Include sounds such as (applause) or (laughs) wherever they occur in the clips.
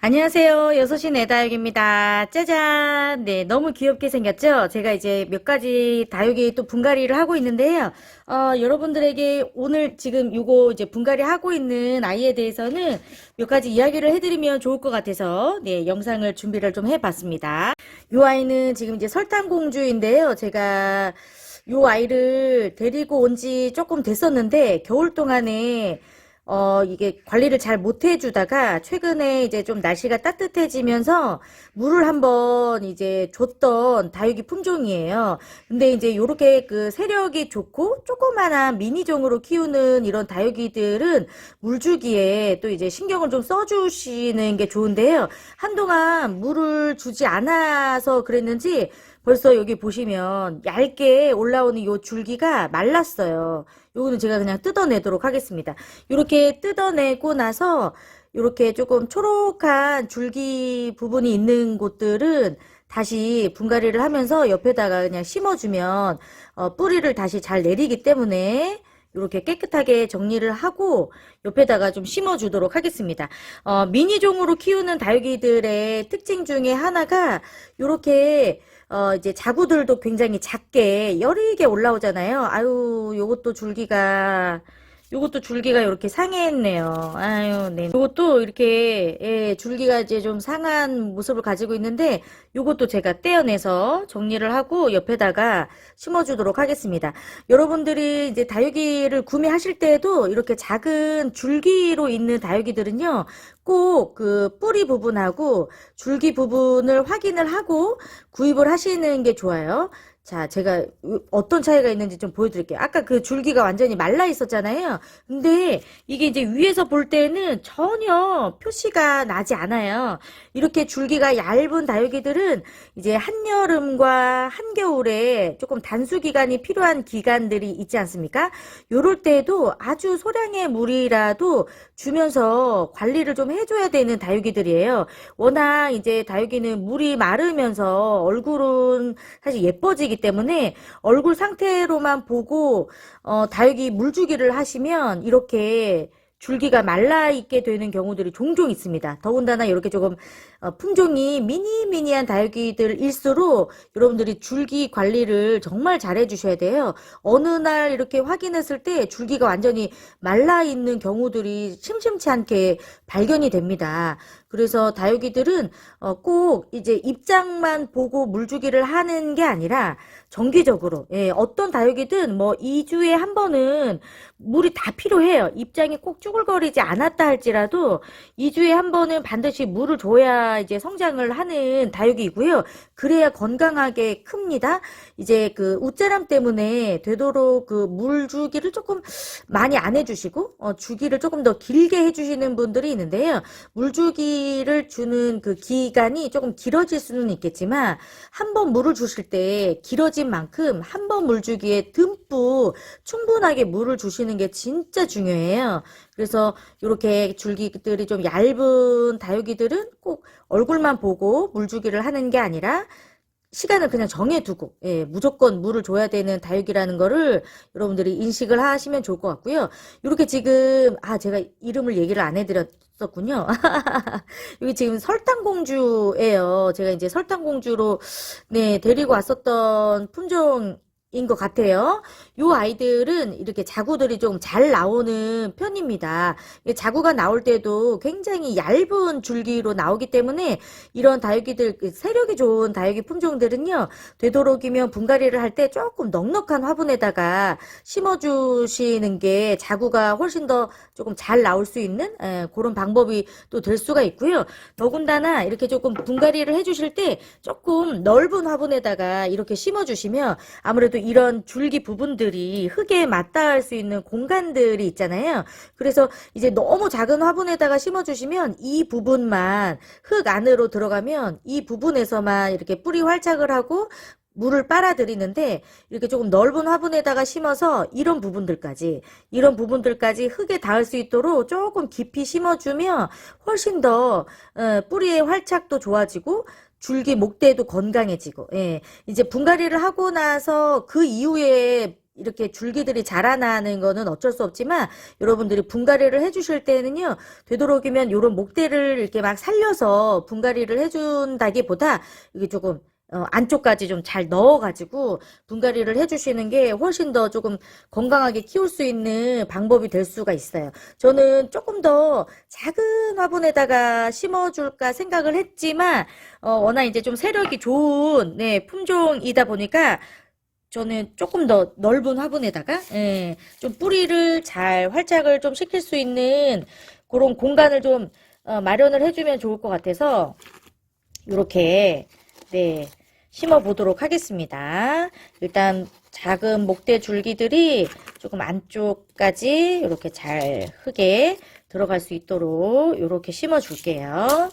안녕하세요. 여섯시 내다육입니다. 짜잔. 네, 너무 귀엽게 생겼죠? 제가 이제 몇 가지 다육이 또 분갈이를 하고 있는데요. 어, 여러분들에게 오늘 지금 요거 이제 분갈이 하고 있는 아이에 대해서는 몇 가지 이야기를 해드리면 좋을 것 같아서, 네, 영상을 준비를 좀 해봤습니다. 요 아이는 지금 이제 설탕공주인데요. 제가 요 아이를 데리고 온 지 조금 됐었는데, 겨울 동안에 어, 이게 관리를 잘 못 해 주다가 최근에 이제 좀 날씨가 따뜻해지면서 물을 한번 이제 줬던 다육이 품종이에요. 근데 이제 요렇게 그 세력이 좋고 조그만한 미니종으로 키우는 이런 다육이들은 물 주기에 또 이제 신경을 좀 써주시는 게 좋은데요. 한동안 물을 주지 않아서 그랬는지 벌써 여기 보시면 얇게 올라오는 요 줄기가 말랐어요. 요거는 제가 그냥 뜯어내도록 하겠습니다. 이렇게 뜯어내고 나서 이렇게 조금 초록한 줄기 부분이 있는 곳들은 다시 분갈이를 하면서 옆에다가 그냥 심어주면 어, 뿌리를 다시 잘 내리기 때문에 이렇게 깨끗하게 정리를 하고 옆에다가 좀 심어주도록 하겠습니다. 어, 미니종으로 키우는 다육이들의 특징 중에 하나가 이렇게 어, 이제 자구들도 굉장히 작게 여리게 올라오잖아요. 아유, 요것도 줄기가, 요것도 줄기가 이렇게 상했네요. 아유, 네. 요것도 이렇게, 예, 줄기가 이제 좀 상한 모습을 가지고 있는데, 요것도 제가 떼어내서 정리를 하고 옆에다가 심어 주도록 하겠습니다. 여러분들이 이제 다육이를 구매하실 때에도 이렇게 작은 줄기로 있는 다육이들은요, 꼭 그 뿌리 부분하고 줄기 부분을 확인을 하고 구입을 하시는 게 좋아요. 자, 제가 어떤 차이가 있는지 좀 보여드릴게요. 아까 그 줄기가 완전히 말라 있었잖아요. 근데 이게 이제 위에서 볼 때는 전혀 표시가 나지 않아요. 이렇게 줄기가 얇은 다육이들은 이제 한여름과 한겨울에 조금 단수 기간이 필요한 기간들이 있지 않습니까? 요럴 때에도 아주 소량의 물이라도 주면서 관리를 좀 해줘야 되는 다육이들이에요. 워낙 이제 다육이는 물이 마르면서 얼굴은 사실 예뻐지기 때문에 얼굴 상태로만 보고 어, 다육이 물주기를 하시면 이렇게 줄기가 말라 있게 되는 경우들이 종종 있습니다. 더군다나 이렇게 조금 어, 품종이 미니미니한 다육이들일수록 여러분들이 줄기 관리를 정말 잘 해주셔야 돼요. 어느 날 이렇게 확인했을 때 줄기가 완전히 말라 있는 경우들이 심심치 않게 발견이 됩니다. 그래서 다육이들은 어, 꼭 이제 입장만 보고 물주기를 하는 게 아니라 정기적으로 예, 어떤 다육이든 뭐 2주에 한 번은 물이 다 필요해요. 입장이 꼭 쭈글거리지 않았다 할지라도 2주에 한 번은 반드시 물을 줘야 이제 성장을 하는 다육이고요. 그래야 건강하게 큽니다. 이제 그 웃자람 때문에 되도록 그 물 주기를 조금 많이 안 해주시고 어, 주기를 조금 더 길게 해주시는 분들이 있는데요. 물 주기 를 주는 그 기간이 조금 길어질 수는 있겠지만 한 번 물을 주실 때 길어진 만큼 한 번 물 주기에 듬뿍 충분하게 물을 주시는 게 진짜 중요해요. 그래서 이렇게 줄기들이 좀 얇은 다육이들은 꼭 얼굴만 보고 물 주기를 하는 게 아니라 시간을 그냥 정해두고, 예, 무조건 물을 줘야 되는 다육이라는 거를 여러분들이 인식을 하시면 좋을 것 같고요. 이렇게 지금, 아, 제가 이름을 얘기를 안 해드렸 었군요. 여기 (laughs) 지금 설탕공주예요. 제가 이제 설탕공주로, 네, 데리고 왔었던 품종, 인것 같아요. 요 아이들은 이렇게 자구들이 좀 잘 나오는 편입니다. 자구가 나올 때도 굉장히 얇은 줄기로 나오기 때문에 이런 다육이들 그 세력이 좋은 다육이 품종들은요. 되도록이면 분갈이를 할 때 조금 넉넉한 화분에다가 심어주시는 게 자구가 훨씬 더 조금 잘 나올 수 있는 에, 그런 방법이 또 될 수가 있고요. 더군다나 이렇게 조금 분갈이를 해주실 때 조금 넓은 화분에다가 이렇게 심어주시면 아무래도 이런 줄기 부분들이 흙에 맞닿을 수 있는 공간들이 있잖아요. 그래서 이제 너무 작은 화분에다가 심어주시면 이 부분만 흙 안으로 들어가면 이 부분에서만 이렇게 뿌리 활착을 하고 물을 빨아들이는데 이렇게 조금 넓은 화분에다가 심어서 이런 부분들까지 이런 부분들까지 흙에 닿을 수 있도록 조금 깊이 심어주면 훨씬 더 어, 뿌리의 활착도 좋아지고 줄기 목대도 건강해지고 예. 이제 분갈이를 하고 나서 그 이후에 이렇게 줄기들이 자라나는 거는 어쩔 수 없지만 여러분들이 분갈이를 해주실 때는요 되도록이면 요런 목대를 이렇게 막 살려서 분갈이를 해준다기보다 이게 조금 어, 안쪽까지 좀 잘 넣어가지고 분갈이를 해주시는 게 훨씬 더 조금 건강하게 키울 수 있는 방법이 될 수가 있어요. 저는 조금 더 작은 화분에다가 심어줄까 생각을 했지만 어, 워낙 이제 좀 세력이 좋은 네, 품종이다 보니까 저는 조금 더 넓은 화분에다가 예, 좀 뿌리를 잘 활착을 좀 시킬 수 있는 그런 공간을 좀 어, 마련을 해주면 좋을 것 같아서 이렇게 네 심어 보도록 하겠습니다. 일단 작은 목대 줄기들이 조금 안쪽까지 이렇게 잘 흙에 들어갈 수 있도록 이렇게 심어 줄게요.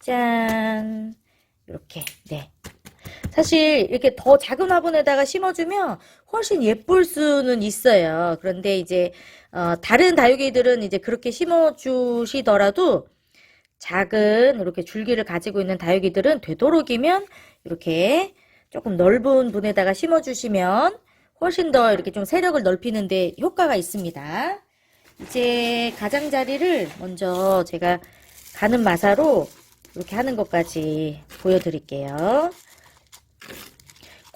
짠 이렇게 네 사실 이렇게 더 작은 화분에다가 심어주면 훨씬 예쁠 수는 있어요. 그런데 이제 어, 다른 다육이들은 이제 그렇게 심어주시더라도 작은 이렇게 줄기를 가지고 있는 다육이들은 되도록이면 이렇게 조금 넓은 분에다가 심어주시면 훨씬 더 이렇게 좀 세력을 넓히는데 효과가 있습니다. 이제 가장자리를 먼저 제가 가는 마사로 이렇게 하는 것까지 보여드릴게요.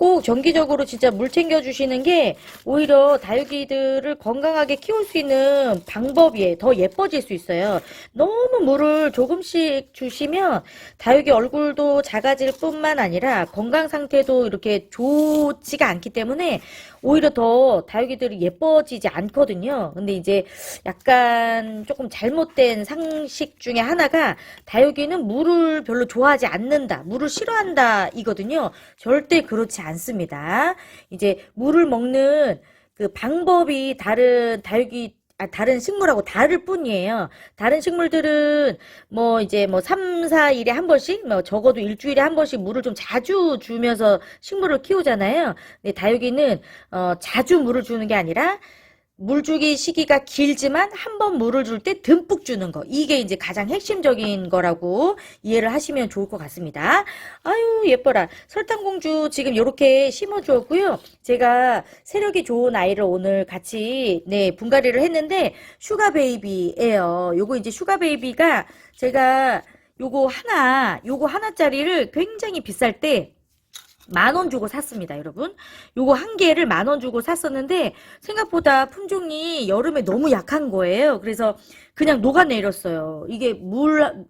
꼭 정기적으로 진짜 물 챙겨주시는 게 오히려 다육이들을 건강하게 키울 수 있는 방법이에요. 더 예뻐질 수 있어요. 너무 물을 조금씩 주시면 다육이 얼굴도 작아질 뿐만 아니라 건강 상태도 이렇게 좋지가 않기 때문에 오히려 더 다육이들이 예뻐지지 않거든요. 근데 이제 약간 조금 잘못된 상식 중에 하나가 다육이는 물을 별로 좋아하지 않는다. 물을 싫어한다. 이거든요. 절대 그렇지 않 습니다. 이제 물을 먹는 그 방법이 다른 다육이 아, 다른 식물하고 다를 뿐이에요. 다른 식물들은 뭐 이제 뭐 3, 4일에 한 번씩 뭐 적어도 일주일에 한 번씩 물을 좀 자주 주면서 식물을 키우잖아요. 근데 다육이는 어 자주 물을 주는 게 아니라 물 주기 시기가 길지만 한 번 물을 줄 때 듬뿍 주는 거. 이게 이제 가장 핵심적인 거라고 이해를 하시면 좋을 것 같습니다. 아유, 예뻐라. 설탕공주 지금 이렇게 심어주었고요. 제가 세력이 좋은 아이를 오늘 같이, 네, 분갈이를 했는데, 슈가베이비예요. 요거 이제 슈가베이비가 제가 요거 하나, 요거 하나짜리를 굉장히 비쌀 때, 만 원 주고 샀습니다, 여러분. 요거 한 개를 만 원 주고 샀었는데 생각보다 품종이 여름에 너무 약한 거예요. 그래서 그냥 녹아내렸어요. 이게 물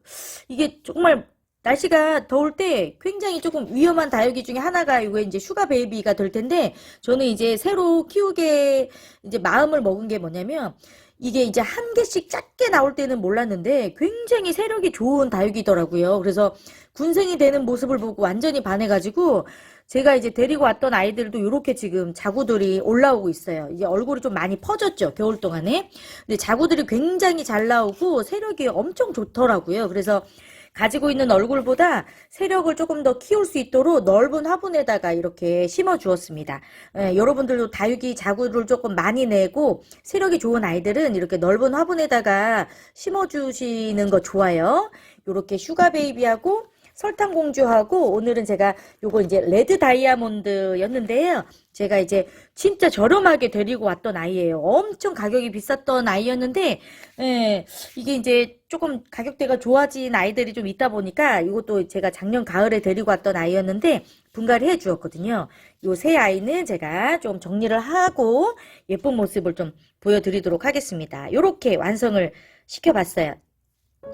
이게 정말 날씨가 더울 때 굉장히 조금 위험한 다육이 중에 하나가 이거 이제 슈가 베이비가 될 텐데 저는 이제 새로 키우게 이제 마음을 먹은 게 뭐냐면 이게 이제 한 개씩 작게 나올 때는 몰랐는데 굉장히 세력이 좋은 다육이더라고요. 그래서 군생이 되는 모습을 보고 완전히 반해가지고 제가 이제 데리고 왔던 아이들도 이렇게 지금 자구들이 올라오고 있어요. 이제 얼굴이 좀 많이 퍼졌죠. 겨울 동안에. 근데 자구들이 굉장히 잘 나오고 세력이 엄청 좋더라고요. 그래서 가지고 있는 얼굴보다 세력을 조금 더 키울 수 있도록 넓은 화분에다가 이렇게 심어 주었습니다. 예, 여러분들도 다육이 자구를 조금 많이 내고 세력이 좋은 아이들은 이렇게 넓은 화분에다가 심어 주시는 거 좋아요. 이렇게 슈가 베이비하고 설탕 공주하고 오늘은 제가 요거 이제 레드 다이아몬드였는데요. 제가 이제 진짜 저렴하게 데리고 왔던 아이예요. 엄청 가격이 비쌌던 아이였는데 예, 이게 이제 조금 가격대가 좋아진 아이들이 좀 있다 보니까 이것도 제가 작년 가을에 데리고 왔던 아이였는데 분갈이 해 주었거든요. 요 세 아이는 제가 좀 정리를 하고 예쁜 모습을 좀 보여드리도록 하겠습니다. 요렇게 완성을 시켜봤어요.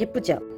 예쁘죠?